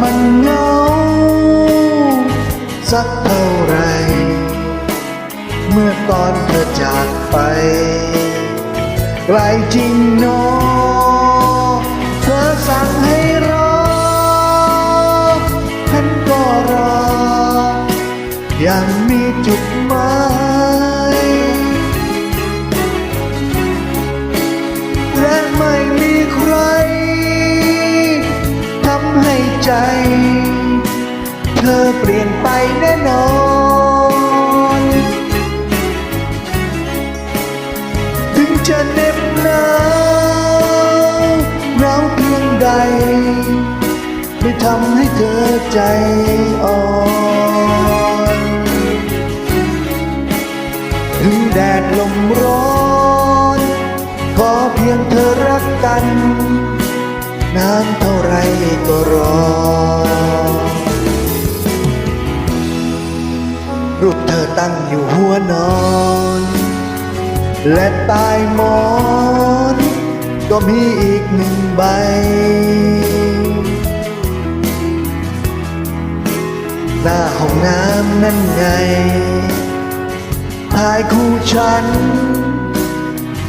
มันเหงาสักเท่าไร เมื่อตอนเธอจากไปไกลจริงเนเธอสั่งให้รอฉันก็รอ ยังมีจุดหมายและไม่ ใจ เธอเปลี่ยนไปแน่นอน ถึงจะเหน็บหนาวหนาวเพียงใด ไม่ทำให้เธอใจอ่อน ก็รอ รูปเธอตั้งอยู่หัวนอน และใต้หมอน ก็มีอีกหนึ่งใบ หน้าห้องน้ำนั่นไงถ่ายคู่ฉัน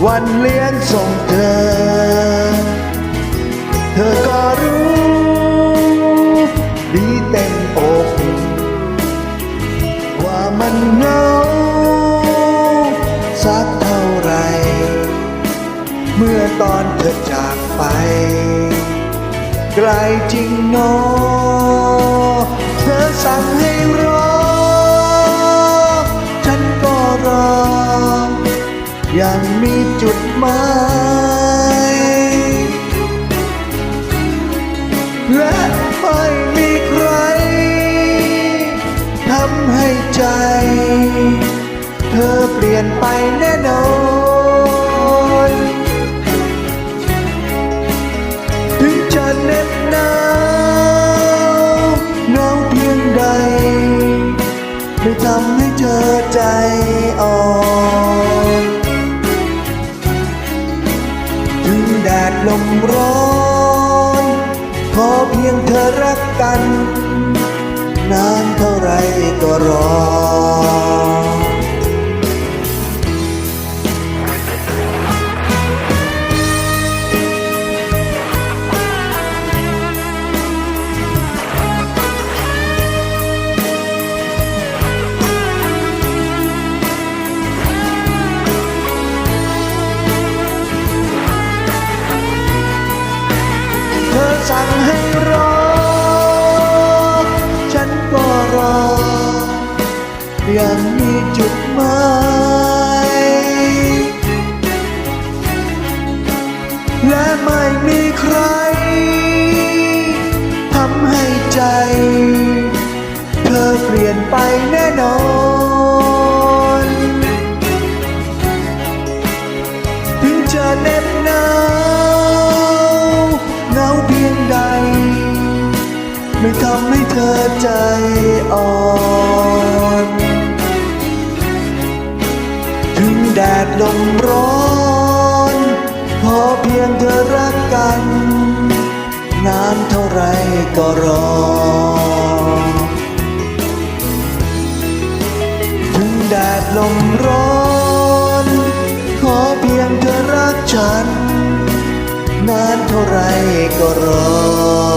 วันเลี้ยงส่งเธอ ตอนเธอจากไป ไกลจริงเนอเธอสั่งให้รอ ฉันก็รอ ยังมีจุดหมายและไม่มีใครทำให้ใจ เธอเปลี่ยนไปแน่นอน ทำให้เธอใจอ่อนถึงแดดลมร้อน ขอเพียงเธอรักกัน นานเท่าไรก็รอ ยังมีจุดหมายและไม่มีใครทำให้ใจ เธอเปลี่ยนไปแน่นอน ถึงจะเน็บหนาวเหงาเพียงใด ไม่ทำให้เธอใจอ่อน แดดลมร้อนขอเพียงเธอรักกัน นานเท่าไรก็รอ ถึงแดดลมร้อน ขอเพียงเธอรักฉัน นานเท่าไรก็รอ